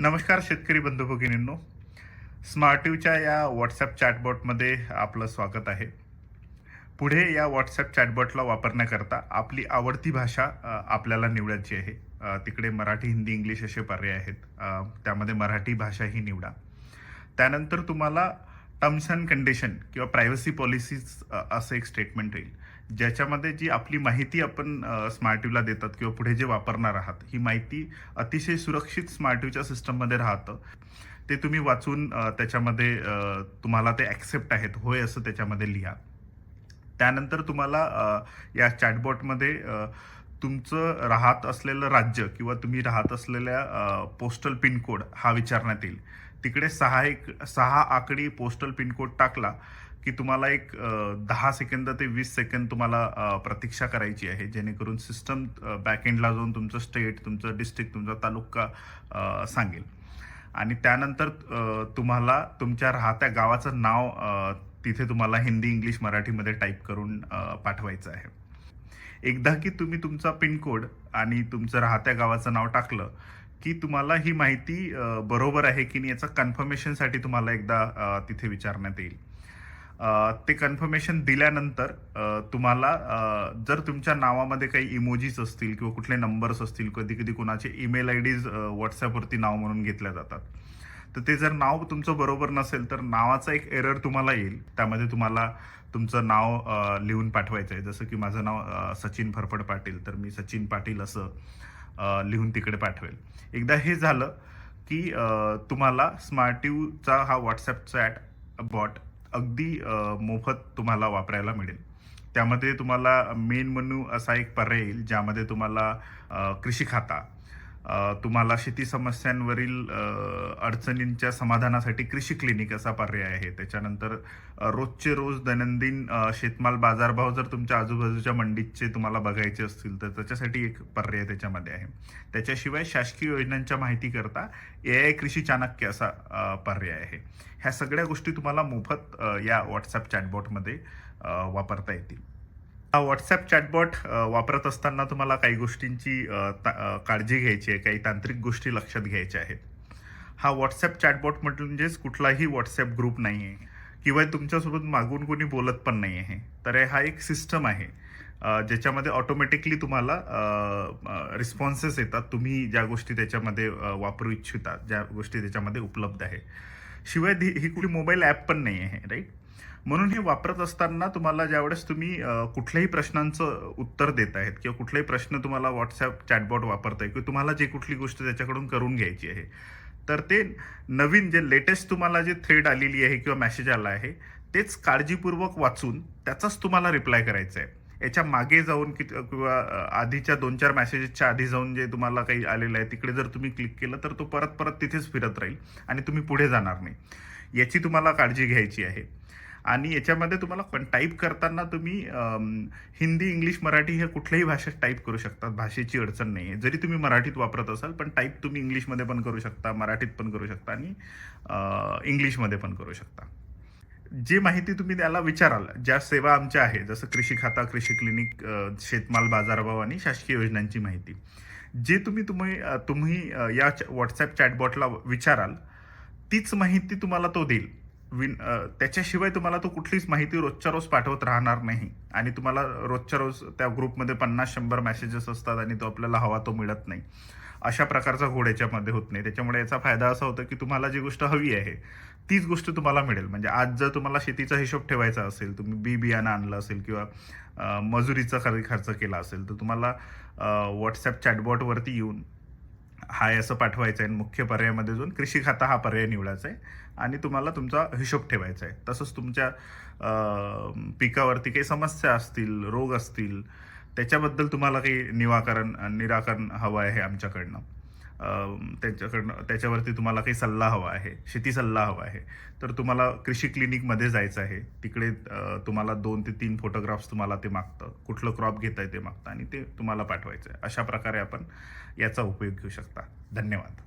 नमस्कार शेतकरी बंधू भगिनींनो. स्मार्टिव्हच्या या व्हॉट्सॲप चॅटबॉटमध्ये आपलं स्वागत आहे. पुढे या व्हॉट्सॲप चॅटबॉटला वापरण्याकरता आपली आवडती भाषा आपल्याला निवडायची आहे. तिकडे मराठी हिंदी इंग्लिश असे पर्याय आहेत. त्यामध्ये मराठी भाषा ही निवडा. त्यानंतर तुम्हाला टर्म्स अँड कंडिशन किंवा प्रायव्हसी पॉलिसीज असं एक स्टेटमेंट येईल. ज्याच्यामध्ये जी आपली माहिती आपण स्मार्टिव्हला देतात किंवा पुढे जे वापरणार आहात ही माहिती अतिशय सुरक्षित स्मार्टिव्हच्या सिस्टममध्ये राहतं. ते तुम्ही वाचून त्याच्यामध्ये तुम्हाला ते ॲक्सेप्ट आहेत. होय असं त्याच्यामध्ये लिहा. त्यानंतर तुम्हाला या चॅटबॉटमध्ये तुमचं राहत असलेलं राज्य किंवा तुम्ही राहत असलेल्या पोस्टल पिनकोड हा विचारण्यात येईल. तिकडे सहा एक सहा आकडी पोस्टल पिनकोड टाकला की तुम्हाला एक दहा सेकंद ते वीस सेकंद तुम्हाला प्रतीक्षा करायची आहे जेणेकरून सिस्टम बॅकएंडला जाऊन तुमचं स्टेट तुमचं डिस्ट्रिक्ट तुमचा तालुका सांगेल. आणि त्यानंतर तुम्हाला तुमच्या राहत्या गावाचं नाव तिथे तुम्हाला हिंदी इंग्लिश मराठीमध्ये टाईप करून पाठवायचं आहे. एकदा की तुम्ही तुमचा पिनकोड आणि तुमचं राहत्या गावाचं नाव टाकलं की तुम्हाला ही माहिती बरोबर आहे की नाही याचं कन्फर्मेशनसाठी तुम्हाला एकदा तिथे विचारण्यात येईल. ते कन्फर्मेशन दिल्यानंतर तुम्हाला जर तुमच्या नावामध्ये काही इमोजीज असतील किंवा कुठले नंबर्स असतील कधी कधी कोणाचे ईमेल आय डीज व्हॉट्सॲपवरती नाव म्हणून घेतल्या जातात. तर ते जर नाव तुमचं बरोबर नसेल तर नावाचा एक एरर तुम्हाला येईल. त्यामध्ये तुम्हाला तुमचं नाव लिहून पाठवायचं आहे. जसं की माझं नाव सचिन फरफड पाटील तर मी सचिन पाटील असं लिहून तिकडे पाठवेल. एकदा हे झालं की तुम्हाला स्मार्टिव्हचा हा व्हॉट्सॲप चॅट बॉट अगदी मोफत तुम्हाला वापरायला मिळेल. त्यामध्ये तुम्हाला मेन मेनू असा एक पर्याय येईल ज्यामध्ये तुम्हाला कृषी खाता तुम्हाला शेती समस्यांवरील अडचणींच्या समाधानासाठी कृषी क्लिनिक असा पर्याय आहे. त्याच्यानंतर रोजचे रोज दैनंदिन शेतमाल बाजारभाव जर तुमच्या आजूबाजूच्या मंडीचे तुम्हाला बघायचे असतील तर त्याच्यासाठी एक पर्याय त्याच्यामध्ये आहे. त्याच्याशिवाय शासकीय योजनांच्या माहितीकरता ए आय कृषी चाणक्य असा पर्याय आहे. ह्या सगळ्या गोष्टी तुम्हाला मोफत या व्हॉट्सॲप चॅटबॉटमध्ये वापरता येतील. व्हॉट्सॲप चॅटबॉट वापरत असताना तुम्हाला काही गोष्टींची ता- काळजी घ्यायची आहे काही तांत्रिक गोष्टी लक्षात घ्यायच्या आहेत. हा व्हॉट्सॲप चॅटबॉट म्हणजेच कुठलाही व्हॉट्सॲप ग्रुप नाही आहे. किंवा तुमच्यासोबत मागून कोणी बोलत पण नाही आहे. तर हा एक सिस्टम आहे. ज्याच्यामध्ये ऑटोमॅटिकली तुम्हाला रिस्पॉन्सेस येतात. तुम्ही ज्या गोष्टी त्याच्यामध्ये वापरू इच्छिता ज्या गोष्टी त्याच्यामध्ये उपलब्ध आहे. शिवाय धी- ही कुठली मोबाईल ॲप पण नाही आहे राईट म्हणून हे वापरत असताना तुम्हाला ज्यावेळेस तुम्ही कुठल्याही प्रश्नांचं उत्तर देत आहेत किंवा कुठलाही प्रश्न तुम्हाला व्हॉट्सॲप चॅटबॉट वापरताय किंवा तुम्हाला जे कुठली गोष्ट त्याच्याकडून करून घ्यायची आहे तर ते नवीन जे लेटेस्ट तुम्हाला जे थ्रेड आलेली आहे किंवा मेसेज आला आहे तेच काळजीपूर्वक वाचून त्याचाच तुम्हाला रिप्लाय करायचा आहे. याच्या मागे जाऊन कि किंवा आधीच्या दोन चार मेसेजेसच्या आधी जाऊन जे तुम्हाला काही आलेलं आहे तिकडे जर तुम्ही क्लिक केलं तर तो परत परत तिथेच फिरत राहील आणि तुम्ही पुढे जाणार नाही. याची तुम्हाला काळजी घ्यायची आहे. आणि याच्यामध्ये तुम्हाला पण टाईप करताना तुम्ही हिंदी इंग्लिश मराठी हे कुठल्याही भाषेत टाईप करू शकतात. भाषेची अडचण नाही आहे जरी तुम्ही मराठीत वापरत असाल पण टाईप तुम्ही इंग्लिशमध्ये पण करू शकता मराठीत पण करू शकता आणि इंग्लिशमध्ये पण करू शकता. जी माहिती तुम्ही त्याला विचाराल ज्या सेवा आमच्या आहे जसं कृषी खाता कृषी क्लिनिक शेतमाल बाजारभाव आणि शासकीय योजनांची माहिती. जे तुम्ही तुम्ही तुम्ही या व्हॉट्सॲप चॅटबॉटला विचाराल तीच माहिती तुम्हाला तो देईल. विन त्याच्याशिवाय तुम्हाला तो कुठलीच माहिती रोजच्या रोज पाठवत राहणार नाही. आणि तुम्हाला रोजच्या रोज त्या ग्रुपमध्ये पन्नास शंभर मेसेजेस असतात आणि तो आपल्याला हवा तो मिळत नाही. अशा प्रकारचा घोड याच्यामध्ये होत नाही. त्याच्यामुळे याचा फायदा असा होतो की तुम्हाला जी गोष्ट हवी आहे तीच गोष्ट तुम्हाला मिळेल. म्हणजे आज जर तुम्हाला शेतीचा हिशोब ठेवायचा असेल तुम्ही बी बियाणं आणलं असेल किंवा मजुरीचा खर्च खर्च केला असेल तर तुम्हाला व्हॉट्सॲप चॅटबॉटवरती येऊन हाय असं पाठवायचं आहे आणि मुख्य पर्यायामध्ये जाऊन कृषी खाता हा पर्याय निवडायचा आहे आणि तुम्हाला तुमचा हिशोब ठेवायचा आहे तसंच तुमच्या पिकावरती काही समस्या असतील रोग असतील त्याच्याबद्दल तुम्हाला काही निवाकरण निराकरण हवं आहे आमच्याकडनं. त्याच्याकडनं त्याच्यावरती तुम्हाला काही सल्ला हवा आहे शेती सल्ला हवा आहे तर तुम्हाला कृषी क्लिनिकमध्ये जायचं आहे. तिकडे तुम्हाला दोन ते तीन फोटोग्राफ्स तुम्हाला ते मागतं. कुठलं क्रॉप घेत आहे ते मागतं आणि ते तुम्हाला पाठवायचं आहे अशा प्रकारे आपण याचा उपयोग घेऊ शकता. धन्यवाद.